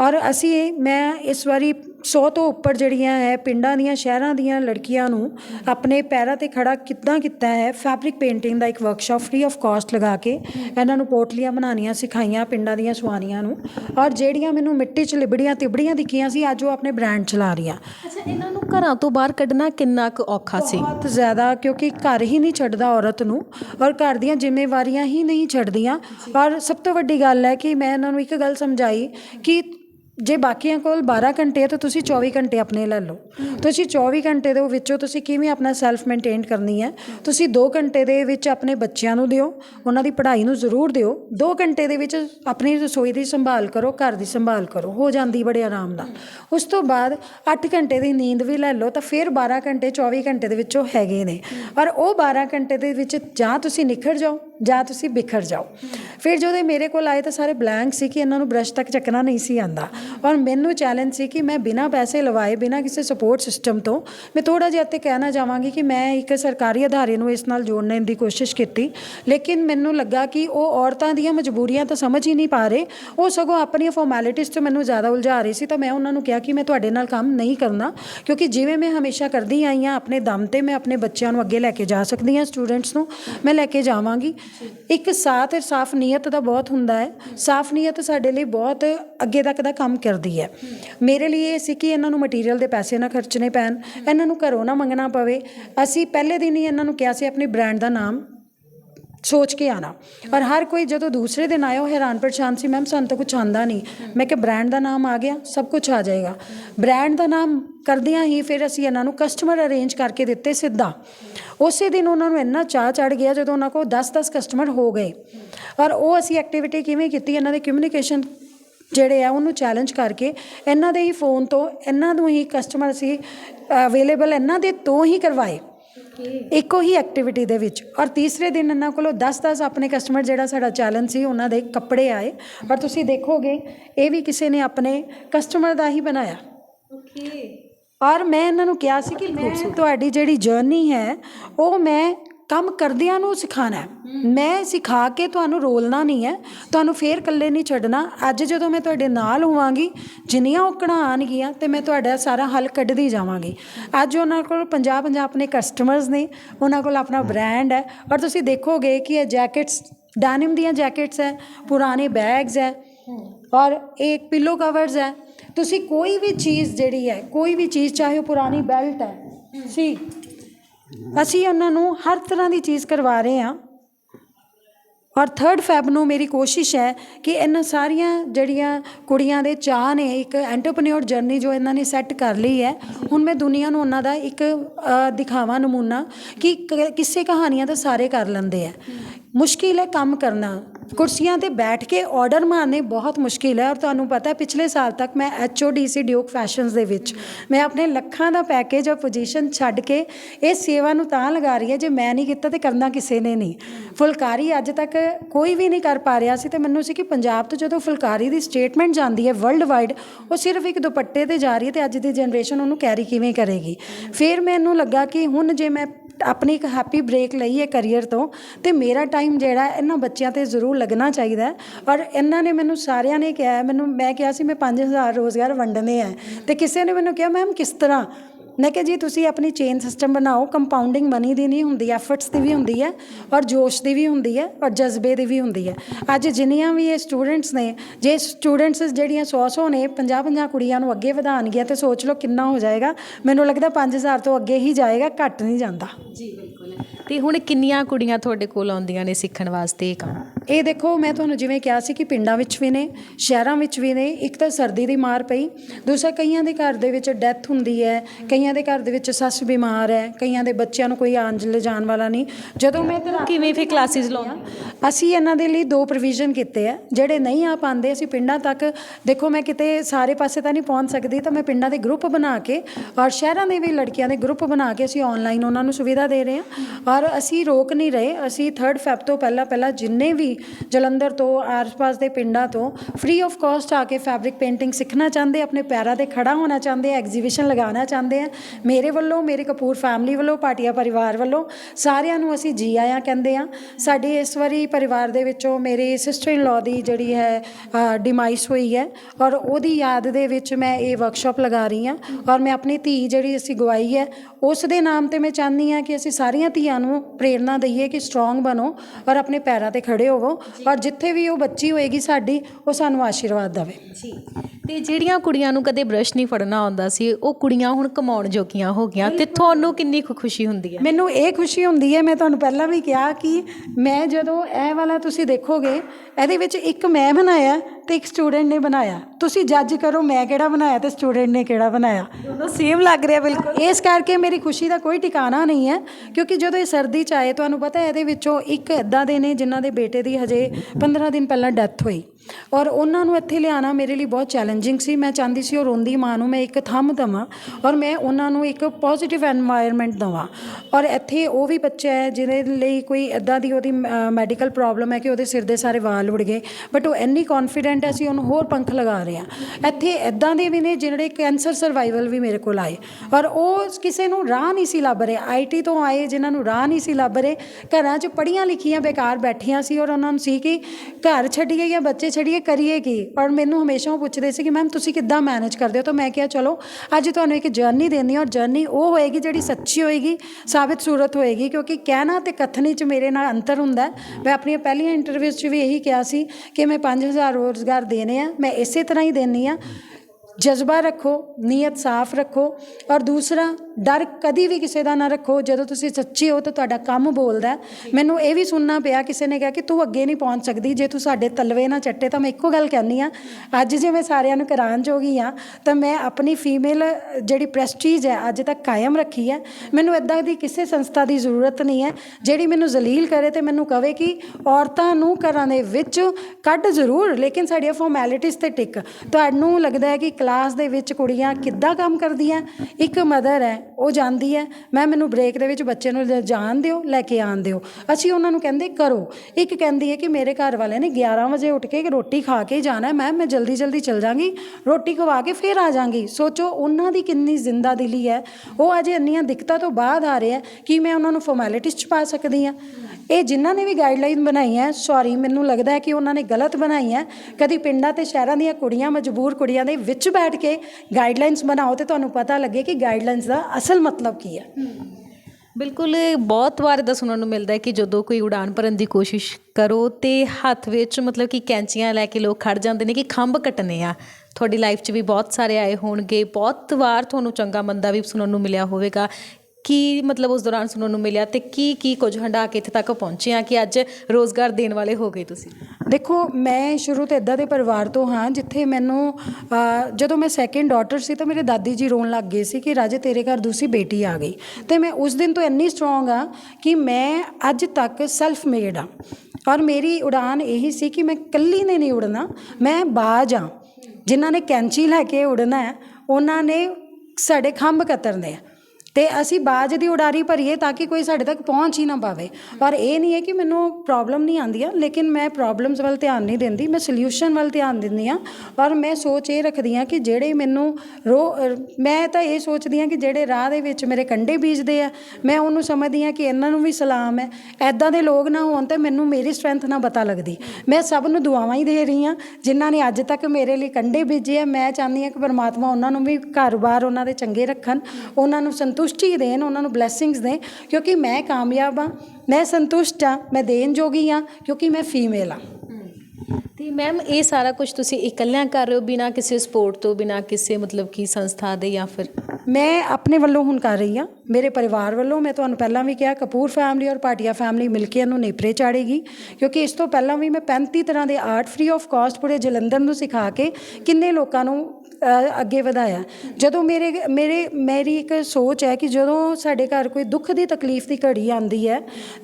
ਔਰ ਅਸੀਂ ਮੈਂ ਇਸ ਵਾਰੀ 100 ਤੋਂ ਉੱਪਰ ਜਿਹੜੀਆਂ ਹੈ ਪਿੰਡਾਂ ਦੀਆਂ ਸ਼ਹਿਰਾਂ ਦੀਆਂ ਲੜਕੀਆਂ ਨੂੰ ਆਪਣੇ ਪੈਰਾਂ ਤੇ ਖੜਾ ਕਿੱਦਾਂ ਕੀਤਾ ਹੈ ਫੈਬਰਿਕ ਪੇਂਟਿੰਗ ਦਾ ਇੱਕ ਵਰਕਸ਼ਾਪ ਫ੍ਰੀ ਆਫ ਕਾਸਟ ਲਗਾ ਕੇ ਇਹਨਾਂ ਨੂੰ ਪੋਟਲੀਆਂ ਬਣਾਉਣੀਆਂ ਸਿਖਾਈਆਂ ਪਿੰਡਾਂ ਦੀਆਂ ਸੁਆਣੀਆਂ ਨੂੰ। ਔਰ ਜਿਹੜੀਆਂ ਮੈਨੂੰ ਮਿੱਟੀ 'ਚ ਲਿਬੜੀਆਂ ਤਿਬੜੀਆਂ ਦਿਖੀਆਂ ਸੀ ਅੱਜ ਉਹ ਆਪਣੇ ਬ੍ਰਾਂਡ ਚਲਾ ਰਹੀਆਂ। ਅੱਛਾ ਇਹਨਾਂ ਨੂੰ ਘਰਾਂ ਤੋਂ ਬਾਹਰ ਕੱਢਣਾ ਕਿੰਨਾ ਕੁ ਔਖਾ ਸੀ? ਬਹੁਤ ਜ਼ਿਆਦਾ ਕਿਉਂਕਿ ਘਰ ਹੀ ਨਹੀਂ ਛੱਡਦਾ ਔਰਤ ਨੂੰ ਔਰ ਘਰ ਦੀਆਂ ਜ਼ਿੰਮੇਵਾਰੀਆਂ ਹੀ ਨਹੀਂ ਛੱਡਦੀਆਂ। ਔਰ ਸਭ ਤੋਂ ਵੱਡੀ ਗੱਲ ਹੈ ਕਿ ਮੈਂ ਇਹਨਾਂ ਨੂੰ ਇੱਕ ਗੱਲ ਸਮਝਾਈ ਕਿ ਜੇ ਬਾਕੀਆਂ ਕੋਲ 12 ਘੰਟੇ ਹੈ ਤਾਂ ਤੁਸੀਂ 24 ਘੰਟੇ ਆਪਣੇ ਲੈ ਲਓ। ਤੁਸੀਂ 24 ਘੰਟੇ ਦੇ ਵਿੱਚੋਂ ਤੁਸੀਂ ਕਿਵੇਂ ਆਪਣਾ ਸੈਲਫ ਮੇਨਟੇਨ ਕਰਨੀ ਹੈ? ਤੁਸੀਂ 2 ਘੰਟੇ ਦੇ ਵਿੱਚ ਆਪਣੇ ਬੱਚਿਆਂ ਨੂੰ ਦਿਓ, ਉਹਨਾਂ ਦੀ ਪੜ੍ਹਾਈ ਨੂੰ ਜ਼ਰੂਰ ਦਿਓ। 2 ਘੰਟੇ ਦੇ ਵਿੱਚ ਆਪਣੀ ਰਸੋਈ ਦੀ ਸੰਭਾਲ ਕਰੋ, ਘਰ ਦੀ ਸੰਭਾਲ ਕਰੋ, ਹੋ ਜਾਂਦੀ ਬੜੇ ਆਰਾਮ ਨਾਲ। ਉਸ ਤੋਂ ਬਾਅਦ 8 ਘੰਟੇ ਦੀ ਨੀਂਦ ਵੀ ਲੈ ਲਓ, ਤਾਂ ਫਿਰ 12 ਘੰਟੇ 24 ਘੰਟੇ ਦੇ ਵਿੱਚੋਂ ਹੈਗੇ ਨੇ। ਪਰ ਉਹ 12 ਘੰਟੇ ਦੇ ਵਿੱਚ ਜਾਂ ਤੁਸੀਂ ਨਿਖਰ ਜਾਓ, ਜਾਂ ਤੁਸੀਂ ਬਿਖਰ ਜਾਓ। ਫਿਰ ਜਦੋਂ ਇਹ ਮੇਰੇ ਕੋਲ ਆਏ ਤਾਂ ਸਾਰੇ ਬਲੈਂਕ ਸੀ ਕਿ ਇਹਨਾਂ ਨੂੰ ਬ੍ਰਸ਼ ਤੱਕ ਚੱਕਣਾ ਨਹੀਂ ਸੀ ਆਂਦਾ ਔਰ ਮੈਨੂੰ ਚੈਲੰਜ ਸੀ ਕਿ ਮੈਂ ਬਿਨਾਂ ਪੈਸੇ ਲਵਾਏ, ਬਿਨਾਂ ਕਿਸੇ ਸਪੋਰਟ ਸਿਸਟਮ ਤੋਂ ਮੈਂ ਥੋੜਾ ਜਿਹਾ ਤੇ ਕਹਿਣਾ ਚਾਹਾਂਗੀ ਕਿ ਮੈਂ ਇੱਕ ਸਰਕਾਰੀ ਅਦਾਰੇ ਨੂੰ ਇਸ ਨਾਲ ਜੋੜਨ ਦੀ ਕੋਸ਼ਿਸ਼ ਕੀਤੀ। ਲੇਕਿਨ ਮੈਨੂੰ ਲੱਗਾ ਕਿ ਉਹ ਔਰਤਾਂ ਦੀਆਂ ਮਜਬੂਰੀਆਂ ਤਾਂ ਸਮਝ ਹੀ ਨਹੀਂ ਪਾ ਰਹੇ। ਉਹ ਸਗੋਂ ਆਪਣੀਆਂ ਫਾਰਮੈਲਿਟੀਜ਼ 'ਚ ਮੈਨੂੰ ਜ਼ਿਆਦਾ ਉਲਝਾ ਰਹੇ ਸੀ ਤਾਂ ਮੈਂ ਉਹਨਾਂ ਨੂੰ ਕਿਹਾ ਕਿ ਮੈਂ ਤੁਹਾਡੇ ਨਾਲ ਕੰਮ ਨਹੀਂ ਕਰਨਾ, ਕਿਉਂਕਿ ਜਿਵੇਂ ਮੈਂ ਹਮੇਸ਼ਾ ਕਰਦੀ ਆਈ ਹਾਂ, ਆਪਣੇ ਦਮ ਤੇ ਮੈਂ ਆਪਣੇ ਬੱਚਿਆਂ ਨੂੰ ਅੱਗੇ ਲੈ ਕੇ ਜਾ ਸਕਦੀ ਹਾਂ ਸਟੂਡੈਂਟਸ ਨੂੰ ਮੈਂ ਲੈ ਕੇ ਜਾਵਾਂਗੀ। ਇੱਕ ਸਾਥ ਸਾਫ਼ ਨੀਅਤ ਦਾ ਬਹੁਤ ਹੁੰਦਾ ਹੈ। ਸਾਫ਼ ਨੀਅਤ ਸਾਡੇ ਲਈ ਬਹੁਤ ਅੱਗੇ ਤੱਕ ਦਾ ਕੰਮ ਕਰਦੀ ਹੈ। ਮੇਰੇ ਲਈ ਇਹ ਸੀ ਕਿ ਇਹਨਾਂ ਨੂੰ ਮਟੀਰੀਅਲ ਦੇ ਪੈਸੇ ਨਾ ਖਰਚਣੇ ਪੈਣ। ਇਹਨਾਂ ਨੂੰ ਘਰੋਂ ਨਾ ਮੰਗਣਾ ਪਵੇ। ਅਸੀਂ ਪਹਿਲੇ ਦਿਨ ਹੀ ਇਹਨਾਂ ਨੂੰ ਕਿਹਾ ਸੀ ਆਪਣੇ ਬ੍ਰਾਂਡ ਦਾ ਨਾਮ ਸੋਚ ਕੇ ਆਣਾ ਔਰ ਹਰ ਕੋਈ ਜਦੋਂ ਦੂਸਰੇ ਦਿਨ ਆਇਆ, ਉਹ ਹੈਰਾਨ ਪਰੇਸ਼ਾਨ ਸੀ, ਮੈਮ, ਸਾਨੂੰ ਤਾਂ ਕੁਝ ਆਂਦਾ ਨਹੀਂ। ਮੈਂ ਕਿ ਬ੍ਰਾਂਡ ਦਾ ਨਾਮ ਆ ਗਿਆ, ਸਭ ਕੁਝ ਆ ਜਾਏਗਾ। ਬ੍ਰਾਂਡ ਦਾ ਨਾਮ ਕਰਦਿਆਂ ਹੀ ਫਿਰ ਅਸੀਂ ਇਹਨਾਂ ਨੂੰ ਕਸਟਮਰ ਅਰੇਂਜ ਕਰਕੇ ਦਿੱਤੇ ਸਿੱਧਾ। ਉਸੇ ਦਿਨ ਉਹਨਾਂ ਨੂੰ ਇੰਨਾ ਚਾਹ ਚੜ ਗਿਆ ਜਦੋਂ ਉਹਨਾਂ ਕੋਲ 10-10 ਕਸਟਮਰ ਹੋ ਗਏ। ਔਰ ਉਹ ਅਸੀਂ ਐਕਟੀਵਿਟੀ ਕਿਵੇਂ ਕੀਤੀ, ਇਹਨਾਂ ਦੇ ਕਮਿਊਨੀਕੇਸ਼ਨ ਜਿਹੜੇ ਆ ਉਹਨੂੰ ਚੈਲੰਜ ਕਰਕੇ ਇਹਨਾਂ ਦੇ ਹੀ ਫੋਨ ਤੋਂ ਇਹਨਾਂ ਨੂੰ ਹੀ ਕਸਟਮਰ ਅਸੀਂ ਅਵੇਲੇਬਲ ਇਹਨਾਂ ਦੇ ਤੋਂ ਹੀ ਕਰਵਾਏ। ਇੱਕੋ ਹੀ ਐਕਟੀਵਿਟੀ ਦੇ ਵਿੱਚ। ਔਰ ਤੀਸਰੇ ਦਿਨ ਇਹਨਾਂ ਕੋਲੋਂ 10-10 ਆਪਣੇ ਕਸਟਮਰ ਜਿਹੜਾ ਸਾਡਾ ਚੈਲੰਜ ਸੀ ਉਹਨਾਂ ਦੇ ਕੱਪੜੇ ਆਏ। ਔਰ ਤੁਸੀਂ ਦੇਖੋਗੇ ਇਹ ਵੀ ਕਿਸੇ ਨੇ ਆਪਣੇ ਕਸਟਮਰ ਦਾ ਹੀ ਬਣਾਇਆ। ਓਕੇ ਔਰ ਮੈਂ ਇਹਨਾਂ ਨੂੰ ਕਿਹਾ ਸੀ ਕਿ ਮੈਂ ਤੁਹਾਡੀ ਜਿਹੜੀ ਜਰਨੀ ਹੈ ਉਹ ਮੈਂ ਕੰਮ ਕਰਦਿਆਂ ਨੂੰ ਸਿਖਾਣਾ ਹੈ। ਮੈਂ ਸਿਖਾ ਕੇ ਤੁਹਾਨੂੰ ਰੋਲਣਾ ਨਹੀਂ ਹੈ। ਤੁਹਾਨੂੰ ਫੇਰ ਇਕੱਲੇ ਨਹੀਂ ਛੱਡਣਾ। ਅੱਜ ਜਦੋਂ ਮੈਂ ਤੁਹਾਡੇ ਨਾਲ ਹੋਵਾਂਗੀ ਜਿੰਨੀਆਂ ਔਕੜਾਂ ਆਣਗੀਆਂ ਤੇ ਮੈਂ ਤੁਹਾਡਾ ਸਾਰਾ ਹੱਲ ਕੱਢਦੀ ਜਾਵਾਂਗੀ। ਅੱਜ ਉਹਨਾਂ ਕੋਲ 50 50 ਆਪਣੇ ਕਸਟਮਰਸ ਨੇ ਉਹਨਾਂ ਕੋਲ ਆਪਣਾ ਬ੍ਰਾਂਡ ਹੈ ਔਰ ਤੁਸੀਂ ਦੇਖੋਗੇ ਕਿ ਇਹ ਜੈਕਟਸ ਡੈਨਿਮ ਦੀਆਂ ਜੈਕਟਸ ਹੈ ਪੁਰਾਣੇ ਬੈਗਸ ਹੈ ਔਰ ਇੱਕ ਪਿੱਲੋ ਕਵਰਸ ਹੈ। ਤੁਸੀਂ ਕੋਈ ਵੀ ਚੀਜ਼ ਜਿਹੜੀ ਹੈ ਕੋਈ ਵੀ ਚੀਜ਼ ਚਾਹੇ ਉਹ ਪੁਰਾਣੀ ਬੈਲਟ ਹੈ ਸੀ ਅਸੀਂ ਉਹਨਾਂ ਨੂੰ ਹਰ ਤਰ੍ਹਾਂ ਦੀ ਚੀਜ਼ ਕਰਵਾ ਰਹੇ ਹਾਂ। ਔਰ 3rd ਫੈਬ ਨੂੰ ਮੇਰੀ ਕੋਸ਼ਿਸ਼ ਹੈ ਕਿ ਇਹਨਾਂ ਸਾਰੀਆਂ ਜਿਹੜੀਆਂ ਕੁੜੀਆਂ ਦੇ ਚਾਹ ਨੇ ਇੱਕ ਐਂਟਰਪ੍ਰੈਨਿਓਰ ਜਰਨੀ ਜੋ ਇਹਨਾਂ ਨੇ ਸੈੱਟ ਕਰ ਲਈ ਹੈ ਹੁਣ ਮੈਂ ਦੁਨੀਆ ਨੂੰ ਉਹਨਾਂ ਦਾ ਇੱਕ ਅ, ਦਿਖਾਵਾਂ ਨਮੂਨਾ ਕਿ ਕਿਸੇ ਕਹਾਣੀਆਂ ਤਾਂ ਸਾਰੇ ਕਰ ਲੈਂਦੇ ਆ। ਮੁਸ਼ਕਿਲ ਹੈ ਕੰਮ ਕਰਨਾ। ਕੁਰਸੀਆਂ ਤੇ ਬੈਠ ਕੇ ਆਰਡਰ ਮਾਰਨੇ ਬਹੁਤ ਮੁਸ਼ਕਿਲ ਹੈ ਔਰ ਤੁਹਾਨੂੰ ਪਤਾ ਪਿਛਲੇ ਸਾਲ ਤੱਕ ਮੈਂ ਐਚਓਡੀਸੀ ਡਿਊਕ ਫੈਸ਼ਨਸ ਦੇ ਵਿੱਚ ਮੈਂ ਆਪਣੇ ਲੱਖਾਂ ਦਾ ਪੈਕੇਜ ਔਰ ਪੋਜੀਸ਼ਨ ਛੱਡ ਕੇ ਇਹ ਸੇਵਾ ਨੂੰ ਤਾਂ ਲਗਾ ਰਹੀ ਹੈ, ਜੇ ਮੈਂ ਨਹੀਂ ਕੀਤਾ ਤੇ ਕਰਨਾ ਕਿਸੇ ਨੇ ਨਹੀਂ। ਫੁਲਕਾਰੀ ਅੱਜ ਤੱਕ ਕੋਈ ਵੀ ਨਹੀਂ ਕਰ ਪਾ ਰਿਹਾ ਸੀ ਤੇ ਮੈਨੂੰ ਸੀ ਕਿ ਪੰਜਾਬ ਤੋਂ ਜਦੋਂ ਫੁਲਕਾਰੀ ਦੀ ਸਟੇਟਮੈਂਟ ਜਾਂਦੀ ਹੈ ਵਰਲਡ ਵਾਈਡ ਉਹ ਸਿਰਫ ਇੱਕ ਦੁਪੱਟੇ ਤੇ ਜਾ ਰਹੀ ਹੈ ਤੇ ਅੱਜ ਦੀ ਜਨਰੇਸ਼ਨ ਉਹਨੂੰ ਕੈਰੀ ਕਿਵੇਂ ਕਰੇਗੀ? ਫਿਰ ਮੈਨੂੰ ਲੱਗਾ ਕਿ ਹੁਣ ਜੇ ਮੈਂ ਆਪਣੀ ਇੱਕ ਹੈਪੀ ਬ੍ਰੇਕ ਲਈ ਹੈ ਕੈਰੀਅਰ ਤੋਂ ਤੇ ਮੇਰਾ ਟਾਈਮ ਜਿਹੜਾ ਇਹਨਾਂ ਬੱਚਿਆਂ ਤੇ ਜ਼ਰੂਰ ਲੱਗਣਾ ਚਾਹੀਦਾ ਹੈ। ਔਰ ਇਹਨਾਂ ਨੇ ਮੈਨੂੰ ਸਾਰਿਆਂ ਨੇ ਕਿਹਾ ਮੈਨੂੰ ਮੈਂ ਕਿਹਾ ਸੀ ਮੈਂ 5000 ਰੋਜ਼ਗਾਰ ਵੰਡਣੇ ਆ ਤੇ ਕਿਸੇ ਨੇ ਮੈਨੂੰ ਕਿਹਾ ਮੈਮ ਕਿਸ ਤਰ੍ਹਾਂ? ਮੈਂ ਕਿਹਾ ਜੀ, ਤੁਸੀਂ ਆਪਣੀ ਚੇਨ ਸਿਸਟਮ ਬਣਾਓ ਕੰਪਾਊਂਡਿੰਗ ਮਨੀ ਦੀ ਨਹੀਂ ਹੁੰਦੀ ਐਫਰਟਸ ਦੀ ਵੀ ਹੁੰਦੀ ਹੈ, ਔਰ ਜੋਸ਼ ਦੀ ਵੀ ਹੁੰਦੀ ਹੈ, ਔਰ ਜਜ਼ਬੇ ਦੀ ਵੀ ਹੁੰਦੀ ਹੈ। ਅੱਜ ਜਿੰਨੀਆਂ ਵੀ ਇਹ ਸਟੂਡੈਂਟਸ ਨੇ, ਜੇ ਸਟੂਡੈਂਟਸ ਜਿਹੜੀਆਂ 100 100 ਨੇ 50 50 ਕੁੜੀਆਂ ਨੂੰ ਅੱਗੇ ਵਧਾਉਣਗੀਆਂ, ਤੇ ਸੋਚ ਲਓ ਕਿੰਨਾ ਹੋ ਜਾਏਗਾ। ਮੈਨੂੰ ਲੱਗਦਾ 5000 ਤੋਂ ਅੱਗੇ ਹੀ ਜਾਏਗਾ, ਘੱਟ ਨਹੀਂ ਜਾਂਦਾ। ਜੀ, ਬਿਲਕੁਲ। ਤੇ ਹੁਣ ਕਿੰਨੀਆਂ ਕੁੜੀਆਂ ਤੁਹਾਡੇ ਕੋਲ ਆਉਂਦੀਆਂ ਨੇ ਸਿੱਖਣ ਵਾਸਤੇ ਇਹ ਕੰਮ? ਇਹ ਦੇਖੋ ਮੈਂ ਤੁਹਾਨੂੰ ਜਿਵੇਂ ਕਿਹਾ ਸੀ ਕਿ ਪਿੰਡਾਂ ਵਿੱਚ ਵੀ ਨੇ ਸ਼ਹਿਰਾਂ ਵਿੱਚ ਵੀ ਨੇ ਇੱਕ ਤਾਂ ਸਰਦੀ ਦੀ ਮਾਰ ਪਈ। ਦੂਸਰਾ ਕਈਆਂ ਦੇ ਘਰ ਦੇ ਵਿੱਚ ਡੈਥ ਹੁੰਦੀ ਹੈ ਕਈਆਂ ਦੇ ਘਰ ਦੇ ਵਿੱਚ ਸੱਸ ਬਿਮਾਰ ਹੈ ਕਈਆਂ ਦੇ ਬੱਚਿਆਂ ਨੂੰ ਕੋਈ ਆਉਣ ਲਿਜਾਣ ਵਾਲਾ ਨਹੀਂ। ਜਦੋਂ ਮੈਂ ਘਰ ਕਿਵੇਂ ਫਿਰ ਕਲਾਸਿਸ ਲਾਉਂਦੇ? ਅਸੀਂ ਇਹਨਾਂ ਦੇ ਲਈ ਦੋ ਪ੍ਰੋਵੀਜ਼ਨ ਕੀਤੇ ਆ ਜਿਹੜੇ ਨਹੀਂ ਆ ਪਾਉਂਦੇ ਅਸੀਂ ਪਿੰਡਾਂ ਤੱਕ ਦੇਖੋ ਮੈਂ ਕਿਤੇ ਸਾਰੇ ਪਾਸੇ ਤਾਂ ਨਹੀਂ ਪਹੁੰਚ ਸਕਦੀ ਤਾਂ ਮੈਂ ਪਿੰਡਾਂ ਦੇ ਗਰੁੱਪ ਬਣਾ ਕੇ ਔਰ ਸ਼ਹਿਰਾਂ ਦੇ ਵੀ ਲੜਕੀਆਂ ਦੇ ਗਰੁੱਪ ਬਣਾ ਕੇ ਅਸੀਂ ਆਨਲਾਈਨ ਉਹਨਾਂ ਨੂੰ ਸੁਵਿਧਾ ਦੇ ਰਹੇ ਹਾਂ। ਔਰ ਅਸੀਂ ਰੋਕ ਨਹੀਂ ਰਹੇ ਅਸੀਂ 3rd ਫੈਬ ਤੋਂ ਪਹਿਲਾਂ ਪਹਿਲਾਂ ਜਿੰਨੇ ਵੀ ਜਲੰਧਰ ਤੋਂ, ਆਸ-ਪਾਸ ਦੇ ਪਿੰਡਾਂ ਤੋਂ ਫ੍ਰੀ ਆਫ ਕਾਸਟ ਆ ਕੇ ਫੈਬਰਿਕ ਪੇਂਟਿੰਗ ਸਿੱਖਣਾ ਚਾਹੁੰਦੇ, ਆਪਣੇ ਪੈਰਾਂ ਤੇ ਖੜਾ ਹੋਣਾ ਚਾਹੁੰਦੇ ਆ ਐਗਜ਼ੀਬਿਸ਼ਨ ਲਗਾਉਣਾ ਚਾਹੁੰਦੇ ਆ। ਮੇਰੇ ਵੱਲੋਂ, ਮੇਰੇ ਕਪੂਰ ਫੈਮਿਲੀ ਵੱਲੋਂ, ਪਾਟਿਆ ਪਰਿਵਾਰ ਵੱਲੋਂ, ਸਾਰਿਆਂ ਨੂੰ ਅਸੀਂ ਜੀ ਆਇਆਂ ਕਹਿੰਦੇ ਆ। ਸਾਡੀ ਇਸ ਵਾਰੀ ਪਰਿਵਾਰ ਦੇ ਵਿੱਚੋਂ ਮੇਰੀ ਸਿਸਟਰ ਇਨ ਲਾ ਦੀ ਜਿਹੜੀ ਹੈ ਡਿਮਾਈਸ ਹੋਈ ਹੈ ਔਰ ਉਹਦੀ ਯਾਦ ਦੇ ਵਿੱਚ ਮੈਂ ਇਹ ਵਰਕਸ਼ਾਪ ਲਗਾ ਰਹੀ ਹਾਂ ਔਰ ਮੈਂ ਆਪਣੀ ਧੀ ਜਿਹੜੀ ਅਸੀਂ ਗਵਾਈ ਹੈ ਉਸ ਦੇ ਨਾਮ ਤੇ ਮੈਂ ਚਾਹੁੰਦੀ ਹਾਂ ਕਿ ਅਸੀਂ ਸਾਰੀਆਂ ਧੀਆਂ ਨੂੰ ਪ੍ਰੇਰਣਾ ਦਈਏ ਕਿ ਸਟਰੋਂਗ ਬਣੋ ਔਰ ਆਪਣੇ ਪੈਰਾਂ ਤੇ ਖੜੇ ਹੋਵੋ। ਔਰ ਜਿੱਥੇ ਵੀ ਉਹ ਬੱਚੀ ਹੋਏਗੀ ਸਾਡੀ ਉਹ ਸਾਨੂੰ ਆਸ਼ੀਰਵਾਦ ਦੇਵੇ। ਜੀ। ਤੇ ਜਿਹੜੀਆਂ ਕੁੜੀਆਂ ਨੂੰ ਕਦੇ ਬ੍ਰਸ਼ ਨਹੀਂ ਫੜਨਾ ਆਉਂਦਾ ਸੀ ਉਹ ਕੁੜੀਆਂ ਹੁਣ ਕਮਾਉਣ ਜੋਗੀਆਂ ਹੋ ਗਈਆਂ। ਤੇ ਤੁਹਾਨੂੰ ਕਿੰਨੀ ਖੁਸ਼ੀ ਹੁੰਦੀ ਹੈ? ਮੈਨੂੰ ਇਹ ਖੁਸ਼ੀ ਹੁੰਦੀ ਹੈ ਮੈਂ ਤੁਹਾਨੂੰ ਪਹਿਲਾਂ ਵੀ ਕਿਹਾ ਕਿ ਮੈਂ ਜਦੋਂ ਇਹ ਵਾਲਾ ਤੁਸੀਂ ਦੇਖੋਗੇ ਇਹਦੇ ਵਿੱਚ ਇੱਕ ਮੈਂ ਬਣਾਇਆ ਤੇ ਇੱਕ ਸਟੂਡੈਂਟ ਨੇ ਬਣਾਇਆ। ਤੁਸੀਂ ਜੱਜ ਕਰੋ ਮੈਂ ਕਿਹੜਾ ਬਣਾਇਆ ਤੇ ਸਟੂਡੈਂਟ ਨੇ ਕਿਹੜਾ ਬਣਾਇਆ। ਦੋਨੋਂ ਸੇਮ ਲੱਗ ਰਿਹਾ ਬਿਲਕੁਲ। ਇਸ ਕਰਕੇ ਮੇਰੀ ਖੁਸ਼ੀ ਦਾ ਕੋਈ ਟਿਕਾਣਾ ਨਹੀਂ ਹੈ, ਕਿਉਂਕਿ ਜਦੋਂ ਇਹ ਸਰਦੀ ਚ ਆਏ, ਤੁਹਾਨੂੰ ਪਤਾ ਹੈ ਇਹਦੇ ਵਿੱਚੋਂ ਇੱਕ ਇਦਾਂ ਦੇ ਨੇ ਜਿਨ੍ਹਾਂ ਦੇ ਬੇਟੇ ਦੀ ਹਜੇ 15 ਦਿਨ ਪਹਿਲਾਂ ਡੈਥ ਹੋਈ। ਔਰ ਉਹਨਾਂ ਨੂੰ ਇੱਥੇ ਲਿਆਉਣਾ ਮੇਰੇ ਲਈ ਬਹੁਤ ਚੈਲੰਜਿੰਗ ਸੀ। ਮੈਂ ਚਾਹੁੰਦੀ ਸੀ ਉਹ ਰੋਂਦੀ ਮਾਂ ਨੂੰ ਮੈਂ ਇੱਕ ਥੰਮ ਦੇਵਾਂ ਔਰ ਮੈਂ ਉਹਨਾਂ ਨੂੰ ਇੱਕ ਪੋਜ਼ਿਟਿਵ ਐਨਵਾਇਰਨਮੈਂਟ ਦੇਵਾਂ। ਔਰ ਇੱਥੇ ਉਹ ਵੀ ਬੱਚਾ ਹੈ, ਜਿਹਦੇ ਲਈ ਕੋਈ ਇਦਾਂ ਦੀ ਉਹਦੀ ਮੈਡੀਕਲ ਪ੍ਰੋਬਲਮ ਹੈ ਕਿ ਉਹਦੇ ਸਿਰ ਦੇ ਸਾਰੇ ਵਾਲ ਉੜ ਗਏ। ਬਟ ਉਹ ਇੰਨੀ ਕੌਨਫੀਡੈਂਟ ਹੈ, ਅਸੀਂ ਉਹਨੂੰ ਹੋਰ ਪੰਖ ਲਗਾ ਰਹੇ ਹਾਂ। ਇੱਥੇ ਇਦਾਂ ਦੇ ਵੀ ਨੇ ਜਿਹੜੇ ਕੈਂਸਰ ਸਰਵਾਈਵਲ ਵੀ ਮੇਰੇ ਕੋਲ ਆਏ। ਔਰ ਉਹ ਕਿਸੇ ਨੂੰ ਰਾਹ ਨਹੀਂ ਸੀ ਲੱਭ ਰਹੇ। ਆਈਟੀ ਤੋਂ ਆਏ, ਜਿਨ੍ਹਾਂ ਨੂੰ ਰਾਹ ਨਹੀਂ ਸੀ ਲੱਭ ਰਹੇ, ਘਰਾਂ 'ਚ ਪੜੀਆਂ ਲਿਖੀਆਂ ਬੇਕਾਰ ਬੈਠੀਆਂ ਸੀ ਔਰ ਉਹਨਾਂ ਨੂੰ ਸੀ ਕਿ ਘਰ ਛੱਡੀਏ ਜਾਂ ਬੱਚੇ ਛੱਡੀਏ, ਕਰੀਏ ਕੀ? ਔਰ ਮੈਨੂੰ ਹਮੇਸ਼ਾ ਉਹ ਪੁੱਛਦੇ ਸੀ ਕਿ ਮੈਮ, ਤੁਸੀਂ ਕਿੱਦਾਂ ਮੈਨੇਜ ਕਰਦੇ ਹੋ? ਤਾਂ ਮੈਂ ਕਿਹਾ, ਚਲੋ, ਅੱਜ ਤੁਹਾਨੂੰ ਇੱਕ ਜਰਨੀ ਦੇਣੀ ਔਰ ਜਰਨੀ ਉਹ ਹੋਏਗੀ ਜਿਹੜੀ ਸੱਚੀ ਹੋਏਗੀ, ਸਾਬਿਤ ਸੂਰਤ ਹੋਏਗੀ। ਕਿਉਂਕਿ ਕਹਿਣਾ ਤੇ ਕਥਨੀ 'ਚ ਮੇਰੇ ਨਾਲ ਅੰਤਰ ਹੁੰਦਾ ਮੈਂ ਆਪਣੀਆਂ ਪਹਿਲੀਆਂ ਇੰਟਰਵਿਊਜ਼ 'ਚ ਵੀ ਇਹੀ ਕਿਹਾ ਸੀ ਕਿ ਮੈਂ 5000 ਰੋਜ਼ਗਾਰ ਦੇਣੇ ਆ ਮੈਂ ਇਸੇ ਤਰ੍ਹਾਂ ਹੀ ਦੇਣੀ ਆ। ਜਜ਼ਬਾ ਰੱਖੋ ਨੀਅਤ ਸਾਫ਼ ਰੱਖੋ ਔਰ ਦੂਸਰਾ ਡਰ ਕਦੀ ਵੀ ਕਿਸੇ ਦਾ ਨਾ ਰੱਖੋ ਜਦੋਂ ਤੁਸੀਂ ਸੱਚੇ ਹੋ ਤਾਂ ਤੁਹਾਡਾ ਕੰਮ ਬੋਲਦਾ। ਮੈਨੂੰ ਇਹ ਵੀ ਸੁਣਨਾ ਪਿਆ ਕਿਸੇ ਨੇ ਕਿਹਾ ਕਿ ਤੂੰ ਅੱਗੇ ਨਹੀਂ ਪਹੁੰਚ ਸਕਦੀ ਜੇ ਤੂੰ ਸਾਡੇ ਤਲਵੇ ਨਾ ਚੱਟੇ ਤਾਂ ਮੈਂ ਇੱਕੋ ਗੱਲ ਕਹਿੰਦੀ ਆ ਅੱਜ ਜੇ ਮੈਂ ਸਾਰਿਆਂ ਨੂੰ ਕਰਾਉਣ ਜੋਗੀ ਆ ਤਾਂ ਮੈਂ ਆਪਣੀ ਫੀਮੇਲ ਜਿਹੜੀ ਪ੍ਰੈਸਟੀਜ ਹੈ ਅੱਜ ਤੱਕ ਕਾਇਮ ਰੱਖੀ ਹੈ। ਮੈਨੂੰ ਇਦਾਂ ਦੀ ਕਿਸੇ ਸੰਸਥਾ ਦੀ ਜ਼ਰੂਰਤ ਨਹੀਂ ਹੈ ਜਿਹੜੀ ਮੈਨੂੰ ਜ਼ਲੀਲ ਕਰੇ ਤੇ ਮੈਨੂੰ ਕਵੇ ਕਿ ਔਰਤਾਂ ਨੂੰ ਘਰਾਂ ਦੇ ਵਿੱਚ ਕੱਢ ਜ਼ਰੂਰ ਲੇਕਿਨ ਸਾਡੀਆਂ ਫਾਰਮੈਲਿਟੀਜ਼ ਤੇ ਟਿਕ। ਤੁਹਾਨੂੰ ਲੱਗਦਾ ਹੈ ਕਿ ਕਲਾਸ ਦੇ ਵਿੱਚ ਕੁੜੀਆਂ ਕਿੱਦਾਂ ਕੰਮ ਕਰਦੀਆਂ? ਇੱਕ ਮਦਰ ਹੈ, ਉਹ ਜਾਂਦੀ ਹੈ, ਮੈਂ ਮੈਨੂੰ ਬ੍ਰੇਕ ਦੇ ਵਿੱਚ ਬੱਚੇ ਨੂੰ ਜਾਣ ਦਿਓ, ਲੈ ਕੇ ਆਣ ਦਿਓ। ਅਸੀਂ ਉਹਨਾਂ ਨੂੰ ਕਹਿੰਦੇ, ਕਰੋ। ਇੱਕ ਕਹਿੰਦੀ ਹੈ ਕਿ ਮੇਰੇ ਘਰ ਵਾਲੇ ਨੇ 11 ਵਜੇ ਉੱਠ ਕੇ ਰੋਟੀ ਖਾ ਕੇ ਜਾਣਾ ਹੈ। ਮੈਂ ਮੈਂ ਜਲਦੀ ਜਲਦੀ ਚਲ ਜਾਵਾਂਗੀ ਰੋਟੀ ਖਵਾ ਕੇ ਫਿਰ ਆ ਜਾਵਾਂਗੀ ਸੋਚੋ, ਉਹਨਾਂ ਦੀ ਕਿੰਨੀ ਜ਼ਿੰਦਾ ਦਿਲੀ ਹੈ। ਉਹ ਅਜੇ ਇੰਨੀਆਂ ਦਿੱਕਤਾਂ ਤੋਂ ਬਾਅਦ ਆ ਰਹੇ ਹੈ ਕਿ ਮੈਂ ਉਹਨਾਂ ਨੂੰ ਫਾਰਮੈਲਿਟੀਜ਼ ਚ ਪਾ ਸਕਦੀ ਹਾਂ। ਇਹ ਜਿਨ੍ਹਾਂ ਨੇ ਵੀ ਗਾਈਡਲਾਈਨ ਬਣਾਈ ਹੈ ਸੌਰੀ ਮੈਨੂੰ ਲੱਗਦਾ ਹੈ ਕਿ ਉਹਨਾਂ ਨੇ ਗਲਤ ਬਣਾਈ ਹੈ ਕਦੀ ਪਿੰਡਾਂ ਤੇ ਸ਼ਹਿਰਾਂ ਦੀਆਂ ਕੁੜੀਆਂ, ਮਜਬੂਰ ਕੁੜੀਆਂ ਦੇ ਵਿੱਚ ਬੈਠ ਕੇ ਗਾਈਡਲਾਈਨਸ ਬਣਾਓ ਤੇ ਤੁਹਾਨੂੰ ਪਤਾ ਲੱਗੇ ਕਿ ਗਾਈਡਲਾਈਨਸ ਦਾ ਅਸਲ ਮਤਲਬ ਕੀ ਹੈ। ਬਿਲਕੁਲ, ਬਹੁਤ ਵਾਰ ਦਾ ਸੁਣਨ ਨੂੰ ਮਿਲਦਾ ਹੈ ਕਿ ਜਦੋਂ ਕੋਈ ਉਡਾਨ ਭਰਨ ਦੀ ਕੋਸ਼ਿਸ਼ ਕਰੋ ਤੇ ਹੱਥ ਵਿੱਚ ਮਤਲਬ ਕਿ ਕੈਂਚੀਆਂ ਲੈ ਕੇ ਲੋਕ ਖੜ ਜਾਂਦੇ ਨੇ ਕਿ ਖੰਭ ਕੱਟਨੇ ਆ। ਤੁਹਾਡੀ ਲਾਈਫ 'ਚ ਵੀ ਬਹੁਤ ਸਾਰੇ ਆਏ ਹੋਣਗੇ। ਬਹੁਤ ਵਾਰ ਤੁਹਾਨੂੰ ਚੰਗਾ ਮੰਦਾ ਵੀ ਸੁਣਨ ਨੂੰ ਮਿਲਿਆ ਹੋਵੇਗਾ। ਕੀ ਮਤਲਬ ਉਸ ਦੌਰਾਨ ਸੁਣਨ ਨੂੰ ਮਿਲਿਆ ਤੇ ਕੀ ਕੀ ਕੁਝ ਹੰਡਾ ਕੇ ਇੱਥੇ ਤੱਕ ਪਹੁੰਚੇ ਆ ਕਿ ਅੱਜ ਰੋਜ਼ਗਾਰ ਦੇਣ ਵਾਲੇ ਹੋ ਗਏ ਤੁਸੀਂ? ਦੇਖੋ, ਮੈਂ ਸ਼ੁਰੂ ਤੋਂ ਇਦਾਂ ਦੇ ਪਰਿਵਾਰ ਤੋਂ ਹਾਂ, ਜਿੱਥੇ ਮੈਨੂੰ ਜਦੋਂ ਮੈਂ ਸੈਕਿੰਡ ਡਾਟਰ ਸੀ ਤਾਂ ਮੇਰੇ ਦਾਦੀ ਜੀ ਰੋਣ ਲੱਗ ਗਏ ਸੀ ਕਿ ਰਾਜੇ ਤੇਰੇ ਘਰ ਦੂਸਰੀ ਬੇਟੀ ਆ ਗਈ। ਤੇ ਮੈਂ ਉਸ ਦਿਨ ਤੋਂ ਇੰਨੀ ਸਟਰੋਂਗ ਆ ਕਿ ਮੈਂ ਅੱਜ ਤੱਕ ਸੈਲਫ ਮੇਡ ਆ ਔਰ ਮੇਰੀ ਉਡਾਨ ਇਹੀ ਸੀ ਕਿ ਮੈਂ ਇਕੱਲੀ ਨੇ ਨਹੀਂ ਉਡਣਾ, ਮੈਂ ਬਾਜ ਆ ਜਿਨ੍ਹਾਂ ਨੇ ਕੈਂਚੀ ਲੈ ਕੇ ਉਡਣਾ ਹੈ, ਉਹਨਾਂ ਨੇ ਸਾਡੇ ਖੰਭ ਕਤਰਨੇ ਆ। ਤੇ ਅਸੀਂ ਬਾਜ ਦੀ ਉਡਾਰੀ ਭਰੀਏ ਤਾਂ ਕਿ ਕੋਈ ਸਾਡੇ ਤੱਕ ਪਹੁੰਚ ਹੀ ਨਾ ਪਾਵੇ। ਔਰ ਇਹ ਨਹੀਂ ਹੈ ਕਿ ਮੈਨੂੰ ਪ੍ਰੋਬਲਮ ਨਹੀਂ ਆਉਂਦੀਆਂ, ਲੇਕਿਨ ਮੈਂ ਪ੍ਰੋਬਲਮਸ ਵੱਲ ਧਿਆਨ ਨਹੀਂ ਦਿੰਦੀ, ਮੈਂ ਸੋਲੂਸ਼ਨ ਵੱਲ ਧਿਆਨ ਦਿੰਦੀ ਆ ਔਰ ਮੈਂ ਸੋਚ ਇਹ ਰੱਖਦੀ ਆ ਕਿ ਜਿਹੜੇ ਮੈਨੂੰ ਰੋ ਮੈਂ ਤਾਂ ਇਹ ਸੋਚਦੀ ਆ ਕਿ ਜਿਹੜੇ ਰਾਹ ਦੇ ਵਿੱਚ ਮੇਰੇ ਕੰਡੇ ਬੀਜਦੇ ਆ, ਮੈਂ ਉਹਨੂੰ ਸਮਝਦੀ ਆ ਕਿ ਇਹਨਾਂ ਨੂੰ ਵੀ ਸਲਾਮ ਹੈ। ਐਦਾਂ ਦੇ ਲੋਕ ਨਾ ਹੋਣ ਤੇ ਮੈਨੂੰ ਮੇਰੀ ਸਟਰੈਂਥ ਨਾ ਪਤਾ ਲੱਗਦੀ। ਮੈਂ ਸਭ ਨੂੰ ਦੁਆਵਾਂ ਹੀ ਦੇ ਰਹੀ ਆ ਜਿਨ੍ਹਾਂ ਨੇ ਅੱਜ ਤੱਕ ਮੇਰੇ ਲਈ ਕੰਡੇ ਬੀਜੇ ਆ। ਮੈਂ ਚਾਹੁੰਦੀ ਆ ਕਿ ਪਰਮਾਤਮਾ ਉਹਨਾਂ ਨੂੰ ਵੀ ਘਰ-ਬਾਰ ਉਹਨਾਂ ਦੇ ਚੰਗੇ ਰੱਖਣ, ਉਹਨਾਂ ਨੂੰ ਸੰਤੁਸ਼ਟੀ ਦੇਣ ਉਹਨਾਂ ਨੂੰ ਬਲੇਸਿੰਗਸ ਦੇਣ ਕਿਉਂਕਿ ਮੈਂ ਕਾਮਯਾਬ ਆ ਮੈਂ ਸੰਤੁਸ਼ਟ ਆ ਮੈਂ ਦੇਣ ਜੋਗੀ ਆ ਕਿਉਂਕਿ ਮੈਂ ਫੀਮੇਲ ਆ ਤੇ ਮੈਮ ਇਹ ਸਾਰਾ ਕੁਝ ਤੁਸੀਂ ਇਕੱਲਿਆਂ ਕਰ ਰਹੇ ਹੋ ਬਿਨਾਂ ਕਿਸੇ ਸਪੋਰਟ ਤੋਂ ਬਿਨਾਂ ਕਿਸੇ ਮਤਲਬ ਕੀ ਸੰਸਥਾ ਦੇ ਜਾਂ ਫਿਰ? ਮੈਂ ਆਪਣੇ ਵੱਲੋਂ ਹੁਣ ਕਰ ਰਹੀ ਹਾਂ ਮੇਰੇ ਪਰਿਵਾਰ ਵੱਲੋਂ ਮੈਂ ਤੁਹਾਨੂੰ ਪਹਿਲਾਂ ਵੀ ਕਿਹਾ ਕਪੂਰ ਫੈਮਿਲੀ ਔਰ ਭਾਟੀਆ ਫੈਮਿਲੀ ਮਿਲ ਕੇ ਇਹਨੂੰ ਨੇਪਰੇ ਚਾੜੇਗੀ ਕਿਉਂਕਿ ਇਸ ਤੋਂ ਪਹਿਲਾਂ ਵੀ ਮੈਂ 35 ਤਰ੍ਹਾਂ ਦੇ ਆਰਟ ਫ੍ਰੀ ਆਫ ਕਾਸਟ ਪੂਰੇ ਜਲੰਧਰ ਨੂੰ ਸਿਖਾ ਕੇ ਕਿੰਨੇ ਲੋਕਾਂ ਨੂੰ ਅੱਗੇ ਵਧਾਇਆ। ਜਦੋਂ ਮੇਰੇ ਮੇਰੇ, ਮੇਰੀ ਇੱਕ ਸੋਚ ਹੈ ਕਿ ਜਦੋਂ ਸਾਡੇ ਘਰ ਕੋਈ ਦੁੱਖ ਦੀ ਤਕਲੀਫ ਦੀ ਘੜੀ ਆਉਂਦੀ ਹੈ,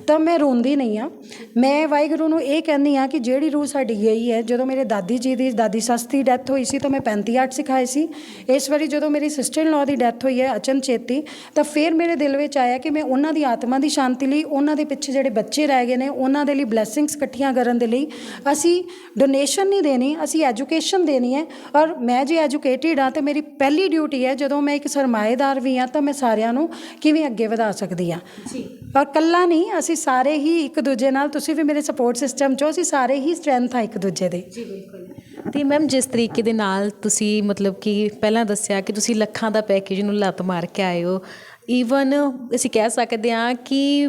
ਤਾਂ ਮੈਂ ਰੋਂਦੀ ਨਹੀਂ ਆ ਮੈਂ ਵਾਹਿਗੁਰੂ ਨੂੰ ਇਹ ਕਹਿੰਦੀ ਆ ਕਿ ਜਿਹੜੀ ਰੂਹ ਸਾਡੀ ਗਈ ਹੈ, ਜਦੋਂ ਮੇਰੇ ਦਾਦੀ ਜੀ ਦੀ, ਦਾਦੀ ਸੱਸ ਦੀ ਡੈਥ ਹੋਈ ਸੀ, ਤਾਂ ਮੈਂ 35 ਆਰਟ ਸਿਖਾਏ ਸੀ। ਇਸ ਵਾਰੀ ਜਦੋਂ ਮੇਰੀ ਸਿਸਟਰ ਇਨ ਲਾਅ ਦੀ ਡੈਥ ਹੋਈ ਹੈ ਅਚਨਚੇਤੀ ਤਾਂ ਫਿਰ ਮੇਰੇ ਦਿਲ ਵਿੱਚ ਆਇਆ ਕਿ ਮੈਂ ਉਹਨਾਂ ਦੀ ਆਤਮਾ ਦੀ ਸ਼ਾਂਤੀ ਲਈ, ਉਹਨਾਂ ਦੇ ਪਿੱਛੇ ਜਿਹੜੇ ਬੱਚੇ ਰਹਿ ਗਏ ਨੇ, ਉਹਨਾਂ ਦੇ ਲਈ ਬਲੇਸਿੰਗਸ ਇਕੱਠੀਆਂ ਕਰਨ ਦੇ ਲਈ ਅਸੀਂ ਡੋਨੇਸ਼ਨ ਨਹੀਂ ਦੇਣੀ, ਅਸੀਂ ਐਜੂਕੇਸ਼ਨ ਦੇਣੀ ਹੈ। ਔਰ ਮੈਂ ਜੇ ਐਜੂਕੇ ਐਜੂਕੇਟਿਡ ਹਾਂ ਤੇ ਮੇਰੀ ਪਹਿਲੀ ਡਿਊਟੀ ਹੈ ਜਦੋਂ ਮੈਂ ਇੱਕ ਸਰਮਾਏਦਾਰ ਵੀ ਹਾਂ ਤਾਂ ਮੈਂ ਸਾਰਿਆਂ ਨੂੰ ਕਿਵੇਂ ਅੱਗੇ ਵਧਾ ਸਕਦੀ ਹਾਂ। ਜੀ। ਔਰ ਕੱਲਾ ਨਹੀਂ ਅਸੀਂ ਸਾਰੇ ਹੀ ਇੱਕ ਦੂਜੇ ਨਾਲ ਤੁਸੀਂ ਵੀ ਮੇਰੇ ਸਪੋਰਟ ਸਿਸਟਮ ਚੋਂ ਅਸੀਂ ਸਾਰੇ ਹੀ ਸਟਰੈਂਥ ਆ ਇੱਕ ਦੂਜੇ ਦੇ। ਜੀ ਬਿਲਕੁਲ। ਤੇ ਮੈਮ ਜਿਸ ਤਰੀਕੇ ਦੇ ਨਾਲ ਤੁਸੀਂ ਮਤਲਬ ਕਿ ਪਹਿਲਾਂ ਦੱਸਿਆ ਕਿ ਤੁਸੀਂ ਲੱਖਾਂ ਦਾ ਪੈਕੇਜ ਨੂੰ ਲੱਤ ਮਾਰ ਕੇ ਆਏ ਹੋ ਈਵਨ ਅਸੀਂ ਕਹਿ ਸਕਦੇ ਹਾਂ ਕਿ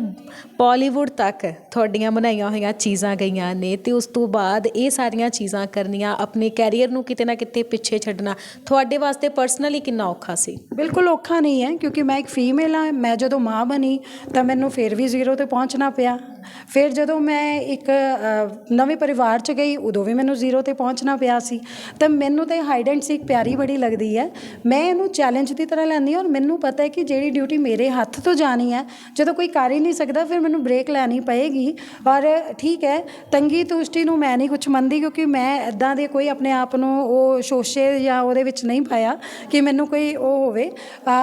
ਬਾਲੀਵੁੱਡ ਤੱਕ ਤੁਹਾਡੀਆਂ ਬਣਾਈਆਂ ਹੋਈਆਂ ਚੀਜ਼ਾਂ ਗਈਆਂ ਨੇ ਤੇ ਉਸ ਤੋਂ ਬਾਅਦ ਇਹ ਸਾਰੀਆਂ ਚੀਜ਼ਾਂ ਕਰਨੀਆਂ, ਆਪਣੇ ਕੈਰੀਅਰ ਨੂੰ ਕਿਤੇ ਨਾ ਕਿਤੇ ਪਿੱਛੇ ਛੱਡਣਾ, ਤੁਹਾਡੇ ਵਾਸਤੇ ਪਰਸਨਲੀ ਕਿੰਨਾ ਔਖਾ ਸੀ? ਬਿਲਕੁਲ ਔਖਾ ਨਹੀਂ ਹੈ, ਕਿਉਂਕਿ ਮੈਂ ਇੱਕ ਫੀਮੇਲ ਹਾਂ, ਮੈਂ ਜਦੋਂ ਮਾਂ ਬਣੀ ਤਾਂ ਮੈਨੂੰ ਫਿਰ ਵੀ ਜ਼ੀਰੋ ਤੇ ਪਹੁੰਚਣਾ ਪਿਆ। ਫਿਰ ਜਦੋਂ ਮੈਂ ਇੱਕ ਨਵੇਂ ਪਰਿਵਾਰ ਚ ਗਈ, ਉਦੋਂ ਵੀ ਮੈਨੂੰ ਜ਼ੀਰੋ ਤੇ ਪਹੁੰਚਣਾ ਪਿਆ ਸੀ। ਤਾਂ ਮੈਨੂੰ ਤਾਂ ਹਾਈਡ ਐਂਡ ਸੀਕ ਪਿਆਰੀ ਬੜੀ ਲੱਗਦੀ ਹੈ। ਮੈਂ ਇਹਨੂੰ ਚੈਲੰਜ ਦੀ ਤਰ੍ਹਾਂ ਲੈਂਦੀ ਹਾਂ ਔਰ ਮੈਨੂੰ ਪਤਾ ਹੈ ਕਿ ਜਿਹੜੀ ਡਿਊਟੀ ਮੇਰੇ ਹੱਥ ਤੋਂ ਜਾਣੀ ਹੈ, ਜਦੋਂ ਕੋਈ ਕਰ ਹੀ ਨਹੀਂ ਸਕਦਾ, ਫਿਰ ਮੈਨੂੰ ਬ੍ਰੇਕ ਲੈਣੀ ਪਏਗੀ। ਔਰ ਠੀਕ ਹੈ, ਤੰਗੀ ਤੁਸ਼ਟੀ ਨੂੰ ਮੈਂ ਨਹੀਂ ਕੁਝ ਮੰਨਦੀ ਕਿਉਂਕਿ ਮੈਂ ਇਦਾਂ ਦੇ ਕੋਈ ਆਪਣੇ ਆਪ ਨੂੰ ਉਹ ਸ਼ੋਸ਼ੇ ਜਾਂ ਉਹਦੇ ਵਿੱਚ ਨਹੀਂ ਪਾਇਆ ਕਿ ਮੈਨੂੰ ਕੋਈ ਉਹ ਹੋਵੇ।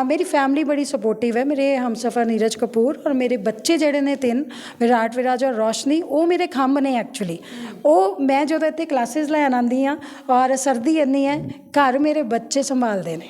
ਮੇਰੀ ਫੈਮਿਲੀ ਬੜੀ ਸਪੋਰਟਿਵ ਹੈ, ਮੇਰੇ ਹਮਸਫਰ ਨੀਰਜ ਕਪੂਰ ਔਰ ਮੇਰੇ ਬੱਚੇ ਜਿਹੜੇ ਨੇ ਤਿੰਨ, ਵਿਰਾਟ, ਵਿਰਾਜ ਔਰ ਰੋਸ਼ਨੀ, ਉਹ ਮੇਰੇ ਖੰਭ ਨੇ ਐਕਚੁਅਲੀ ਉਹ ਮੈਂ ਜਦੋਂ ਇੱਥੇ ਕਲਾਸਿਸ ਲੈਣ ਆਉਂਦੀ ਆ ਔਰ ਸਰਦੀ ਇੰਨੀ ਹੈ, ਘਰ ਮੇਰੇ ਬੱਚੇ ਸੰਭਾਲਦੇ ਨੇ।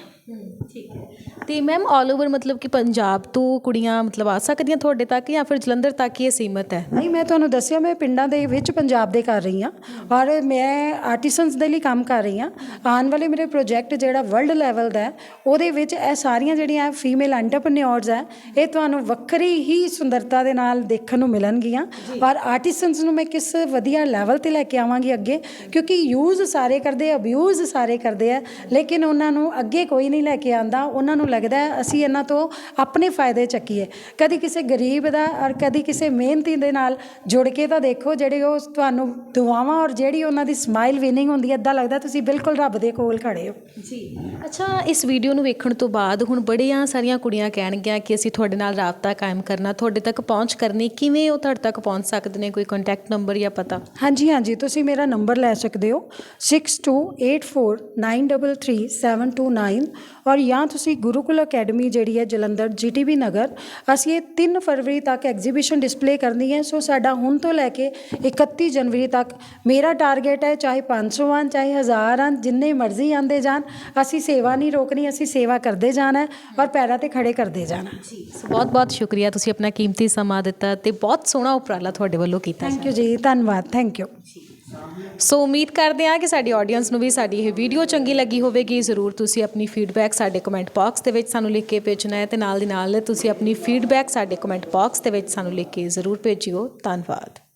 ਠੀਕ ਹੈ। ਤੇ ਮੈਮ ਆਲ ਓਵਰ ਮਤਲਬ ਕਿ ਪੰਜਾਬ ਤੋਂ ਕੁੜੀਆਂ ਮਤਲਬ ਆ ਸਕਦੀਆਂ ਤੁਹਾਡੇ ਤੱਕ ਜਾਂ ਫਿਰ ਜਲੰਧਰ ਤੱਕ ਹੀ ਇਹ ਸੀਮਤ ਹੈ? ਨਹੀਂ ਮੈਂ ਤੁਹਾਨੂੰ ਦੱਸਿਆ ਮੈਂ ਪਿੰਡਾਂ ਦੇ ਵਿੱਚ ਪੰਜਾਬ ਦੇ ਕਰ ਰਹੀ ਹਾਂ ਔਰ ਮੈਂ ਆਰਟੀਸਨਸ ਦੇ ਲਈ ਕੰਮ ਕਰ ਰਹੀ ਹਾਂ। ਆਉਣ ਵਾਲੇ ਮੇਰੇ ਪ੍ਰੋਜੈਕਟ ਜਿਹੜਾ ਵਰਲਡ ਲੈਵਲ ਦਾ ਹੈ ਉਹਦੇ ਵਿੱਚ ਇਹ ਸਾਰੀਆਂ ਜਿਹੜੀਆਂ ਫੀਮੇਲ ਐਂਟਰਪ੍ਰੈਨਿਓਰਸ ਹੈ ਇਹ ਤੁਹਾਨੂੰ ਵੱਖਰੀ ਹੀ ਸੁੰਦਰਤਾ ਦੇ ਨਾਲ ਦੇਖਣ ਨੂੰ ਮਿਲਣਗੀਆਂ ਔਰ ਆਰਟੀਸਨਸ ਨੂੰ ਮੈਂ ਕਿਸ ਵਧੀਆ ਲੈਵਲ ਤੇ ਲੈ ਕੇ ਆਵਾਂਗੀ ਅੱਗੇ ਕਿਉਂਕਿ ਯੂਜ਼ ਸਾਰੇ ਕਰਦੇ ਅਬਿਊਜ਼ ਸਾਰੇ ਕਰਦੇ ਆ ਲੇਕਿਨ ਉਹਨਾਂ ਨੂੰ ਅੱਗੇ ਕੋਈ ਨਹੀਂ ਲੈ ਕੇ ਆਂਦਾ ਉਹਨਾਂ ਨੂੰ ਲੱਗਦਾ ਅਸੀਂ ਇਹਨਾਂ ਤੋਂ ਆਪਣੇ ਫਾਇਦੇ ਚੱਕੀਏ। ਕਦੀ ਕਿਸੇ ਗਰੀਬ ਦਾ ਔਰ ਕਦੀ ਕਿਸੇ ਮਿਹਨਤੀ ਦੇ ਨਾਲ ਜੁੜ ਕੇ ਤਾਂ ਦੇਖੋ ਜਿਹੜੇ ਉਹ ਤੁਹਾਨੂੰ ਦੁਆਵਾਂ ਔਰ ਜਿਹੜੀ ਉਹਨਾਂ ਦੀ ਸਮਾਈਲ ਵਿਨਿੰਗ ਹੁੰਦੀ ਹੈ ਇਦਾਂ ਲੱਗਦਾ ਤੁਸੀਂ ਬਿਲਕੁਲ ਰੱਬ ਦੇ ਕੋਲ ਖੜੇ ਹੋ। ਜੀ। ਅੱਛਾ ਇਸ ਵੀਡੀਓ ਨੂੰ ਵੇਖਣ ਤੋਂ ਬਾਅਦ ਹੁਣ ਬੜੀਆਂ ਸਾਰੀਆਂ ਕੁੜੀਆਂ ਕਹਿਣਗੀਆਂ ਕਿ ਅਸੀਂ ਤੁਹਾਡੇ ਨਾਲ ਰਾਬਤਾ ਕਾਇਮ ਕਰਨਾ ਤੁਹਾਡੇ ਤੱਕ ਪਹੁੰਚ ਕਰਨੀ ਕਿਵੇਂ ਉਹ ਤੁਹਾਡੇ ਤੱਕ ਪਹੁੰਚ ਸਕਦੇ ਨੇ? ਕੋਈ ਕੰਟੈਕਟ ਨੰਬਰ ਜਾਂ ਪਤਾ? ਹਾਂਜੀ ਹਾਂਜੀ ਤੁਸੀਂ ਮੇਰਾ ਨੰਬਰ ਲੈ ਸਕਦੇ ਹੋ 6284933729 ਔਰ ਜਾਂ ਤੁਸੀਂ ਗੁਰੂਕੁਲ ਅਕੈਡਮੀ ਜਿਹੜੀ ਹੈ ਜਲੰਧਰ ਜੀਟੀਬੀ ਨਗਰ ਅਸੀਂ ਇਹ 3 ਫਰਵਰੀ ਤੱਕ ਐਗਜ਼ੀਬਿਸ਼ਨ ਡਿਸਪਲੇ ਕਰਨੀ ਹੈ। ਸੋ ਸਾਡਾ ਹੁਣ ਤੋਂ ਲੈ ਕੇ 31 ਜਨਵਰੀ ਤੱਕ ਮੇਰਾ ਟਾਰਗੇਟ ਹੈ ਚਾਹੇ 500 ਆਣ ਚਾਹੇ 1000 ਆਣ ਜਿੰਨੇ ਮਰਜ਼ੀ ਆਂਦੇ ਜਾਣ ਅਸੀਂ ਸੇਵਾ ਨਹੀਂ ਰੋਕਣੀ ਅਸੀਂ ਸੇਵਾ ਕਰਦੇ ਜਾਣਾ ਔਰ ਪੈਰਾਂ ਤੇ ਖੜੇ ਕਰਦੇ ਜਾਣਾ। ਜੀ ਬਹੁਤ ਬਹੁਤ ਸ਼ੁਕਰੀਆ ਤੁਸੀਂ ਆਪਣਾ ਕੀਮਤੀ ਸਮਾਂ ਦਿੱਤਾ ਤੇ ਬਹੁਤ ਸੋਹਣਾ ਉਪਰਾਲਾ ਤੁਹਾਡੇ ਵੱਲੋਂ ਕੀਤਾ ਥੈਂਕ ਯੂ ਜੀ ਧੰਨਵਾਦ ਥੈਂਕ ਯੂ ਸੋ ਉਮੀਦ ਕਰਦੇ ਹਾਂ ਕਿ ਸਾਡੀ ਆਡੀਅנס ਨੂੰ ਵੀ ਸਾਡੀ ਇਹ ਵੀਡੀਓ ਚੰਗੀ ਲੱਗੀ ਹੋਵੇਗੀ ਜ਼ਰੂਰ ਤੁਸੀਂ ਆਪਣੀ ਫੀਡਬੈਕ ਸਾਡੇ ਕਮੈਂਟ ਬਾਕਸ ਦੇ ਵਿੱਚ ਸਾਨੂੰ ਲਿਖ ਕੇ ਭੇਜਣਾ ਹੈ ਤੇ ਨਾਲ ਦੀ ਨਾਲ ਤੁਸੀਂ ਆਪਣੀ ਫੀਡਬੈਕ ਸਾਡੇ ਕਮੈਂਟ ਬਾਕਸ ਦੇ ਵਿੱਚ ਸਾਨੂੰ ਲਿਖ ਕੇ ਜ਼ਰੂਰ ਭੇਜਿਓ ਧੰਨਵਾਦ